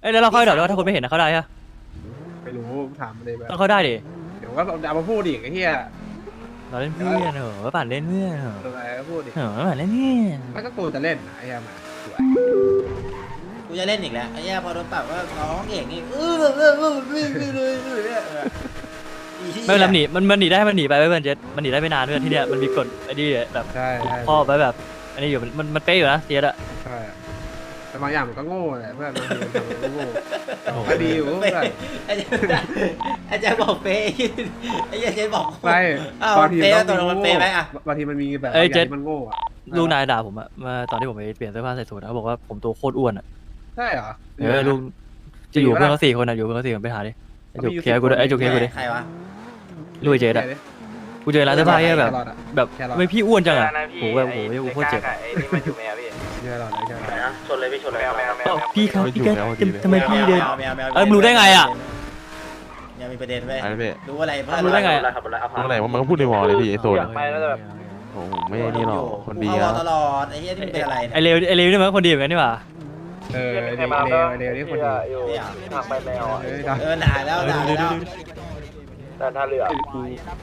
เอ้ยแล้วเราเข้าดับแล้วถ้าคนไม่เห็นนะเขาได้ฮะไม่รู้ถามเลยแบบต้องเข้าได้ดิเดี๋ยวก็เอามาพูดอีกไอ้เหี้ยเราเล่นเพื่อนเหรอปั่นเล่นเพื่อนเหรออะไรก็พูดอีกเหรอปั่นเล่นเพื่อนแล้วก็กูจะเล่นนะไอ้เหี้ยมาสวยกูจะเล่นอีกแล้วไอ้เหี้ยพอโดนปรับว่าน้องเอกนี่เออเออเออไม่ไม่เลยอีเหี้ยไม่เป็นไรมันหนีมันมันหนีได้มันหนีไปไว้เพื่อนเจ็ดมันหนีได้ไม่นานเพื่อนที่เนี้ยมันมีกฎไอ้นี่แบบใช่ใช่พ่อไว้แบบอันนี้อยู่มันมันมันเป๊ะอยู่นะเจ็ดอะใช่ แต่บางอย่างมันก็โง่แหละเพื่อนบางทีมันทำมันก็โง่ก็ดีอยู่เป๊ะเพื่อนไอ้เจ๊ไอ้เจ๊บอกเป๊ะไอ้เหี้ยเจ๊บอกไม่อ้าวบางทีเป๊ะมันตกลงมันเป๊ะไหมอะบางทีมันมีแบบบางอย่างที่มันโง่อะลูกนายด่าผมอะมาตอนที่ผมไปเปลี่ยนเสื้อผ้าใส่สูทอะเขาบอกว่าผมตัวโคตรอ้วนอะใช่เหรอเออลูกจะอยู่เพื่อนเขาสี่คนอะอยู่เพื่อนเขาสี่คนไปหาดิไอ้จุกเคลียร์กูด้วยไอ้จุกเคลียร์กูดิใครวะลูกไอ้เจ็ดอะกูเจอร้านเสื้อผ้าเนี่ยแบบแครอทอะแบบแครอทไม่พี่อ้วนจังอะโหแบบโหโหโคตรเจ็บไอ้นี่มันอยู่ไหมอะพี่แครอ ทแครอทชนเลยพี่ชนเลยแมวแมวแมเอ้าวแมวพี่ครับพี่ก็ทำไมพี่เดินแมวแมวแมวเอ้ยมึงรู้ได้ไงอะ ยังมีประเด็นเว้ยอะไรพี่ รู้อะไรเพื่อนรู้ได้ไง ขับรถแล้วเอาตรงไหนว่ามันก็พูดในวอลเลยพี่ไอโซนอยากไปแล้วแต่แบบโอ้โหไม่นี่หรอกคนดีกูอะเข้าวอลตลอดไอ้เหี้ยที่มึงเป็นอะไรไอเนี่ยเลวไอเลวนี่มันก็คนดีเหมือนกันนี่หว่าเออไม่เดี๋ใช่ยวมาเดี๋แล้ยววเดี๋ยวนี่คนดีอยู่ทางไปแมวอะเออดังเออด่าแล้วด่าแล้ว แต่ท่าเรือ กู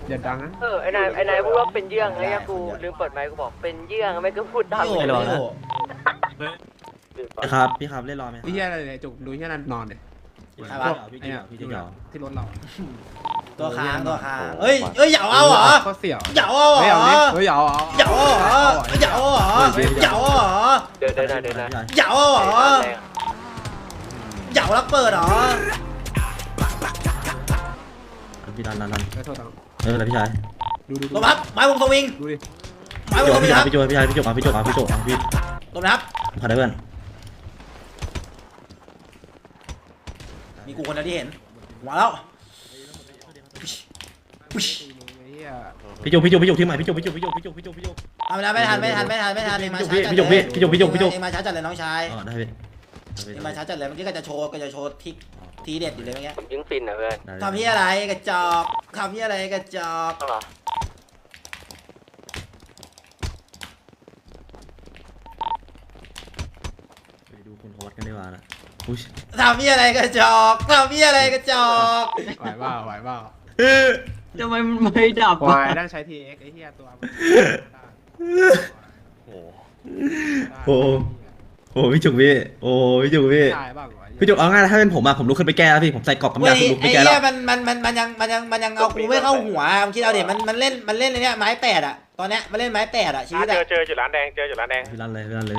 อย่าดังนะเออไอ้นายไอ้นายพูดว่าเป็นเยื่องไอ้ยกูลืมเปิดไมค์กูบอกเป็นเยื่องไม่ก็พูดตามพี่โอ้ไม่ระวังนะ ครับพี่ครับเล่นรอไหมไอ้เหี้ยอะไรเนี่ยจุกดูเหี้ยนั่นนอนเนี่ยใครพววะกพี่ไอ้เกี่เนี่ยยวพี่เกี่ยวที่รถเราตัวค้างตัวค้างเฮ้ยเฮ้ยเหยาเอาเหรอก็เสี่ยวเหยาเอาเหรเฮ้ยเอาดิอเฮ้ยเอาเอาเหยาเอาเหรอเหยาเอาเหรอเหยาเอาเหรอเดินเดินเดินนะเหยาเอาเหรอเหยาแล้วเปิดเหรอพี่รันรันรันไม่โทษตังไม่เป็นไรพี่ชายดูดูลมครับไม้วงสวิงดูดิไม้วงสวิพี่งครับพี่โจพี่ชายพี่โจพี่โจพี่โจพี่ล มนะครับขอได้เพื่อนมีกูคนเดียวที่เห็นมาแล้วไอ้เหี้ยพี่โจพี่โจพี่โจที่ใหม่พี่โจพี่โจพี่โจพี่โจพี่โจพี่โจทำไม่ได้ไม่ทันไม่ทันไม่ทันไม่ทันเองมาช้าพี่จัดพี่เลยพี่พี่พี่พี่พี่เองมาช้าจัดเลยน้องชายอ๋อได้พี่เองมาช้าจัดเลยเมื่อกี้ก็จะโชว์ก็จะโชว์ทิกทีเด็ดอยู่เลยเมื่อกี้ผมยิงฟินนะเพื่อนทำที่อะไรกระจอกทำที่อะไรกระจอก ต้องเหรอ ไปดูคนเขาวัดกันดีกว่านะอุ้ย ทำที่อะไรกระจอกทำที่อะไรกระจอกไหวเปล่าไหวเปล่าทำไมมันไม่ดับควายได้ใช้ TX ไอ้เหี้ยตัวโอ้โหโอ้โอ้พี่จุกพี่โอ้พี่จุกพี่ได้บ้างวะพี่จุกเอาง่ายถ้าเป็นผมอะผมลุกขึ้นไปแก้แล้วพี่ผมใส่กรอบกำเว้ยายผมลุกไปไอ้แก้แล้เนี่ยวมันมันมันมันยังมันยังมันยังเอากูไม่เข้าหัวมึงคิดเอาเดี๋ยวมันมันเล่นมันเล่นในเนี้ยไม้แปดอะตอนเนี้ยมันเล่นไม้แปดอะชีวิตเจอะอเจอจุดร้านแดงเจอจุดร้านแดงพี่รันเลยพี่รันเลย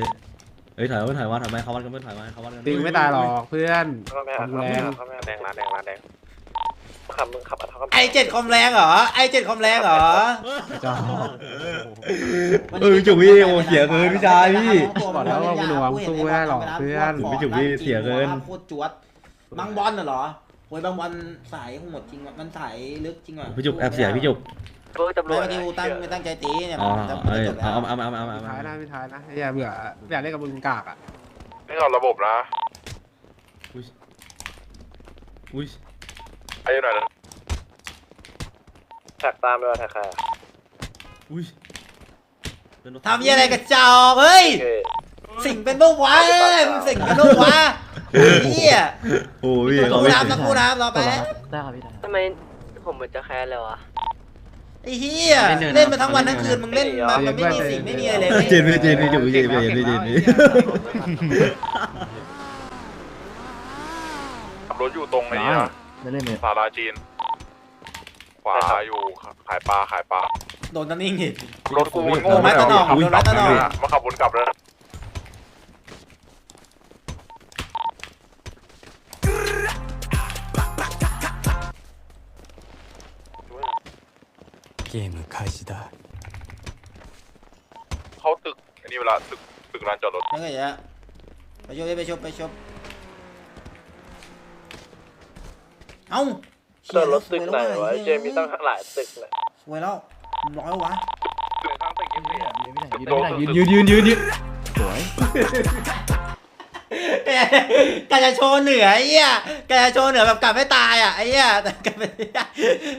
เฮ้ยถ่ายว่าถ่ายว่าถ่ายมาเขาวัดกันเพื่อนถ่ายมาเขาวัดกันตีไม่ตายหรอกเพื่อน ก็ไม่เอาไม่เอาไม่เอาแดงร้านแดงร้านแดงขับมึงขับเอาเขาไอเจ็ดคอมแรงเหรอ ไอเจ็ดคอมแรงเหรอจ้าเออพี่จุกพี่โอ้เสียเกินพี่ชายพี่บอกแล้วว่ามึงหนูมึงสู้ไม่ได้หรอกเพื่อนพี่จุกพี่เสียเกินโคตรจวดบางบอลน่ะเหรอโวยบางบอลสายโหดจริงว่ะมันสายลึกจริงว่ะพี่จุกแอบเสียพี่จุก พวกตำรไม่วจเมื่อกี้กูตั้งไม่ตั้งใจตีเนี่ยอ๋อแต่เอ้ยจบแล้เอาวเอาเอาเอาเอาท้ายเอานะไม่ท้ายนะไอ้เหี้ยเบื่ออยากเล่นกับมึงกากอะนี่เราระบบนะอุ้ยอุ้ยอายุหน่อยนะแท็กตามไปว่าแท็กใครอุ้ยทำยี่อะไรกระจอกเฮ้ย โอเคสิ่งเป็นเมื่อวานมึงสิ่งเป็นเมื่อวานเฮียโอ้ยกูน้ำนะกูน้ำรอไปได้ครับพี่ได้ทำไมผมเหมือนจะแค้นเลยวะไอ้ เฮียเล่นมาทั้งวันทั้งคืนมึงเล่นมามันไม่มีสิ่งไม่มีอะไรเลยเจนพี่เจนพี่จุกพี่เจนพี่เจนพี่เจนพี่ขับรถอยู่ตรงไอ้นี่นะไม่เล่นเลยสาราจีน ขวาอยู่ขายปลาขายปลาโดนนั่นนิ่งอีกรถกูมันโอ้ไม้ตะหน่องขับโดนไม้ตะหน่องมาขับวนกลับเลย ゲーム開始だ เข้าตึกอันนี้เวลาตึกตึกร้านจอดรถ นั่นก็อย่างไปชบไปชบไปชบเอ้า เดินรถตึกไหนวะเจมีตั้งหลายตึกเลย สวยแล้วร้อยวะ ตึกข้างตึกยี่สิบสี่อะ ยืนยืนยืนยืนยืน กาจะโชว์เหนือไอ้เหี้ยกาจะโชว์เหนือแบบกลับไม่ตายอะไอ้เหี้ยแต่กลับไม่ตาย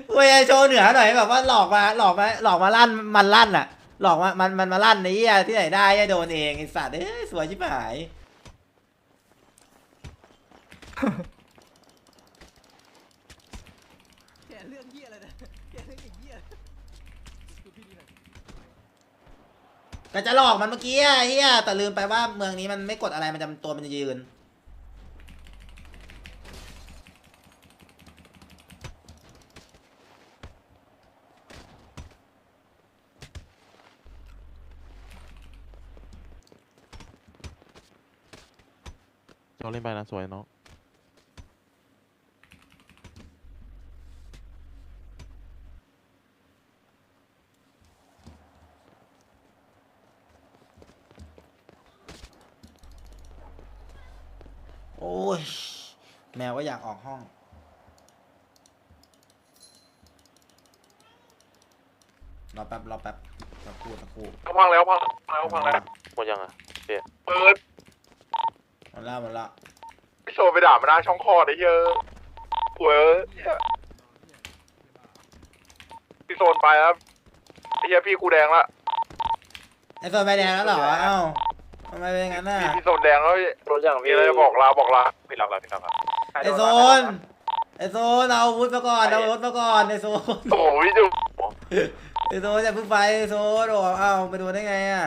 กูจะโชว์เหนือหน่อยแบบว่าหลอกมาหลอกมาหลอกมาลั่นมันลั่นอะ หลอกมามันมันมาลั่นไอ้เหี้ยที่ไหนได้ไอ้โดนเองไอ้สัตว์เอ้ยสวยชิบหาย ก็จะหลอกมันเมื่อกี้อะเฮียแต่ลืมไปว่าเมืองนี้มันไม่กดอะไรมันจะตัวมันจะยืนเราเล่นไปนะสวยเนาะ โอ้ย แมวก็อยากออกห้อง รอแป๊บรอแป๊บสักครู่สักครู่พังแล้วพังแล้วพังแล้วหมดยังอะเปิดหมดแล้วหมดแล้วพี่โซไปด่ามาหน้าช่องคลอดไอ้เหี้ยอะเว้ยพี่โซนไปแล้วไอ้เหี้ยพี่กูแดงละไอโซนใบแดงแล้วเหรอเอ้าทำไมเป็นอย่างนั้นน่ะพี่พี่โซนแดงแล้วพี่รถอย่างมีอะไรจะบอกลาบอกลาพี่รักลาพี่รักลา ไอโซนไอโซนเอาอาวุธมาก่อนเอาอาวุธมาก่อนไอโซนโอ้ยดูไอโซนอย่าเพิ่งไปไอโซนโอ้เอ้าไปดูได้ไงอะ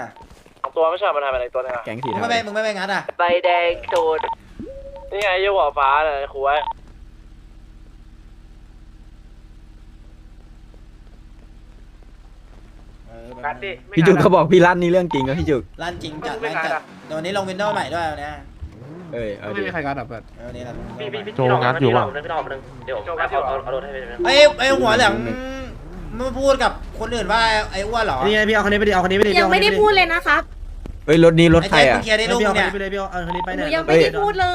ตัวไม่ใช่มันทำอะไรตัวเนี่ยแก๊งสีมึงเทาไม่ไปมึงไม่ไปงัดอะใบแดงโดนนี่ไงยี่หัวฟ้าเลยคุยเอองัดดิพี่จุกเขาบอกพี่ลั่นนี่เรื่องจริงครับพี่จุกลั่นจริงจัดลั่นจัดเดี๋ยววันนี้ลงวินโดว์ใหม่ด้วยวันเนี้ย เอ้ยเอาไม่ดิมีใครงัดอะเพื่อนเออวันนี้นะพี่พี่พี่โจงัดอยู่ป่ะ พี่น้องนึงเดี๋ยวเอาเอาเอารถให้พี่ไอ้ไอ้หัวเหลืองมึงพูดกับคนอื่นว่าไอ้อ้วนเหรอ นี่ไงพี่เอาคันนี้ไปดิเอาคันนี้ไปดิยังไม่ได้พูดเลยนะครับ เอ้ยรถนี้รถไอ้ใครเจ๊มึอะ งเคลียร์ได้ลูกพี่มึเอางคันเนี่ยนี้ไปเลยพี่เอาเอาคันนี้ไปหเนี่นูยยังไม่ได้พูดเล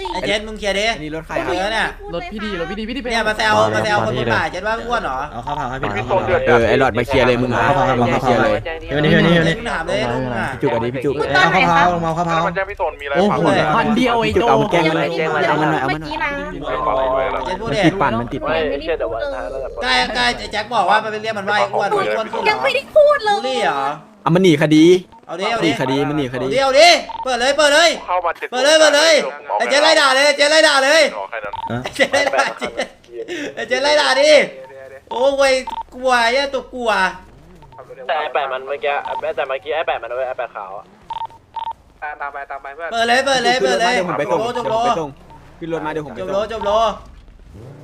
ยไอ้เจ๊มึงเคลียร์ดิ อันนี้รถใครเคลียอะร์เนี่ย รถพี่ดีรถพี่ดีพี่ดีไปเนี่ยมาแซวมาแซวคนบนบ่าเจ๊ว่าอ้วนเหรอเอาข้าวเผาให้พี่พี่เอาโซข้าวนเดือดเออไอหลอดมาเคลียร์เลยมึงอะเอาเข้าเข้าเข้าเคลียร์เลยเดี๋ยวนี้เดี๋ยวนี้เดี๋ยวนี้มึงถามเลยลูกมึงอะ พี่จุกอันนี้พี่จุกพูดเอาตอนไหนข้าวครับเผาเอาข้าวเผามันแจ้งพี่โซนมีอะไรโอ้ฝากโหไว้พันเดียวไอ้พี่จุกเอามาแกล้งยังเลไม่ยได้พูดเลยเอามันหน่อยเอาเมื่มันหน่อยอกี้นะเจ๊พูดดิติดปั่นมันติดปั่นไม่เชื่อแต่ว่าใกล้ใกล้ไอ้แจ็คบอกว่ามันเป็นเรียกมันว่าไอ้อ้วนไอ้อ้วนขึ้นเหรยังอไม่ได้พูดเลบูลลี่ยเหรอเอามันหนีคดี เอาดิหเอานีดิ คดี มันหนีคดี เอาดิ เอาดิ เปิดเลย เปิดเลย เข้ามาเจ็ดเปิดเลย เปิดเลยไอ้เจ๊ไล่ด่าเลยเจ๊ไล่ด่าเลยอ๋อแค่นั้นไอ้เจ๊ไล่ด่าเจ๊ไอ้เจ๊ไล่ด่าดิ โอ้ยกลัวไอ้ตัวกลัว แต่ไอแปดมันเมื่อกี้แต่เมื่อกี้ไอแปดมันเว้ยไอแปดขาวอะตามไปตามไปเพื่อนเปิดเลย เปิดเลย เปิดเลยดี๋วผมไปจส่บงโลจบโลเดี๋ยวผมไปส่งขึ้นรถมาเดี๋ยวผมไปจบส่งโลจบโล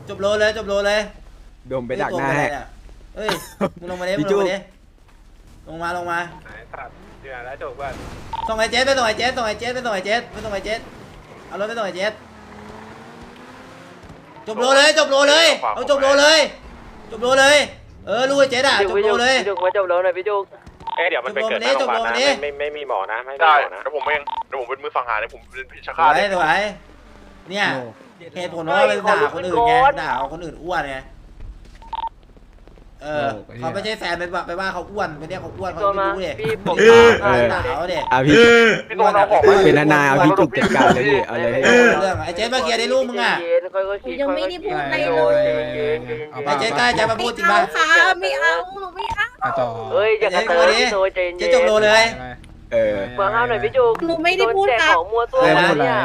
จบโลเลย จบโลเลยเดี๋ยวผมไปดักหน้าให้เฮ้ยมึงลงมาดิมึพี่งจุ๊ลงบมาดิ ลงมาลงมาไหนสัตว์เดือดแล้วจบเพื่อนส่งไอ้เจ๊ไปส่งไอ้เจ๊ส่งไอ้เจ๊ไปส่งไอ้เจ๊ไปส่งไอ้เจ๊เอารถไปส่งไอ้เจ๊จบโลเลยจบโลเลยเอาจบโลเลย จบโลเลย เออลูกไอ้เจ๊ด่าจบโลเลยพี่จุกมาจบแล้วหน่อยพี่จุกเอ้เดี๋ยวมันไปเกิดหน้าโรงพยาบาลนะไม่ไม่มีหมอนะไม่มีได้หมอนะเดี๋ยวผมเองเดี๋ยวผมเป็นมือสังหารเนี่ยผมเป็นพิชสฆาตวยเลยสวยเนี่ยเหตุผลว่าเป็นด่าคนอื่นไงด่าเอาคนอื่นอ้วนไง เออเขาไม่ใช่แฟนไปว่าไปว่าเขาอ้วนไปเรียกเขาอ้วนเขาตัวไม่มารู้เลยพี่ผมด่าเขาเด็อะพี่พี่โซนเอาของมาเป็นนานๆเอาพี่จุกจัดการเลยพี่เอาเลยพี่เรื่องไอ้เจ๊มาเคลียร์ได้ลูกมึงอะค่อยๆหนูยังไม่ได้พูดอะไรโเลยเอาไอ้เจ๊กล้าจะมาพูดจริงไม่ป่ะเอาค่ะไม่เอาหนูไม่เอาเอาต่อเอ้ยอย่ากระเตยพี่โซใจเย็นเจ๊จบโลเลยเออเมืองห้ามหน่อยพี่จุกหนูไม่ได้พูดแจกค่ะของมัวตัวหมดเนี่ย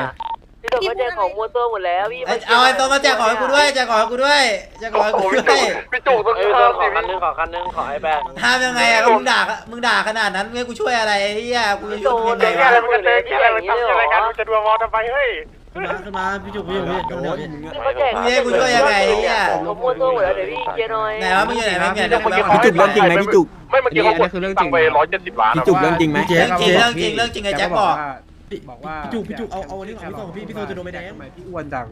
พี่จุกเขาแจกของมัวตัวหมดแล้วพี่เอาไอ้ตัวมาแจกของให้กูด้วยแจกของให้กูด้วยแจกของให้โอ้กูพี่ด้จุวยกพี่จุกต้องเออฆ่าขอสิคันนึงขอคันนึงขอไอแปดทำยังไงอะมึงด่ามึงด่าขนาดนั้นให้กูช่วยอะไรไอ้เหี้ยกูจะโดช่วยนยังไงแกวะอะไรมันกันเตะแกอะไรมันทำอะไรกันจะดูวอลทำไมเฮ้ยขึ้นมาขึ้นมาพี่จุกพี่จุกพี่โดเดี๋ยวนมึงอะเขาแจกของมัวตัวหมดแล้วเดี๋ยวพี่เคลียร์หน่อยไหนวะมึงอยู่ไหนแม่งเนี่ยเดี๋ยวกูพี่จุกเรื่องจริงไหมพี่จุกไม่เมื่อกี้เขากดตังไปร้อยเจ็ดสิบล้านพี่จุกเรื่องจริงไหมเรื่องจริงเรื่องจริงเรื่องจริงไอ้แจ็คบอก บอกว่าพี่จุกพี่จุกเอาเอาอันนี้ก่อนพี่โซพี่พี่โซจะโดนใบแดง ทำไมพี่อ้วนจัง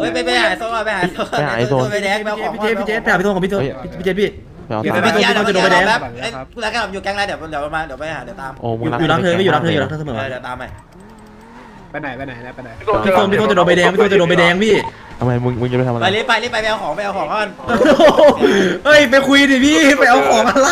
เฮ้ยไปไปหาโซนไปหาโซนไปโซนไปแดงไปของพี่เจพี่เจไปหาพี่โซของพี่โซพี่เจพี่ ไปเอาเดี๋ยวตังไปค์เดี๋ยวไปเดี๋ยวไปแบบกูรักกันอยู่แก๊งไรเดี๋ยวเดี๋ยวมาเดี๋ยวไปหาเดี๋ยวตามโอ้มึงอยู่รักเธอไม่อยู่รักเธออยู่รักเธอเสมอเดี๋ยวตามไปไปไหนไปไหนนะไปไหนพี่โซพี่โซจะโดนใบแดงพี่โซจะโดนใบแดงพี่ ทำไมมึงมึงจะไปทำอะไรไปรีบไปรีบไปไปเอาของไปเอาของก่อนเฮ้ยไปคุยดิพี่ไปเอาของอะไร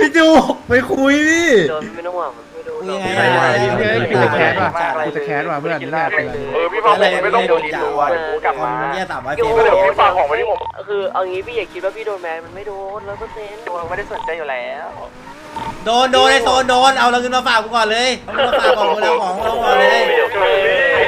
พี่จุกไปคุยดิโดนไม่ต้องห่วงไม่โดนกูยังไงเฮ้ยอะเฮ้ยกูจะแคสว่ะกูจะแคสว่ะเพื่อนนี่แหละเป็นไรเออพี่ฟังผมไม่ต้องโดนจ่าตัวว่าเดี๋ยวกูกลับมาเนี่ยสามร้อยเดี๋ปียวพี่ฝากของไว้ที่ผมคือเอางี้พี่อย่าคิดว่าพี่โดนแมนมันไม่โดนร้อยเปอร์เซ็นต์ไม่ได้สนใจอยู่แล้วโดนโดนไอโซนโดนเอาเราเงินมาฝากกูก่อนเลยเอาเงินมาฝากก่อนกูแล้วของเราก่อนเลยเ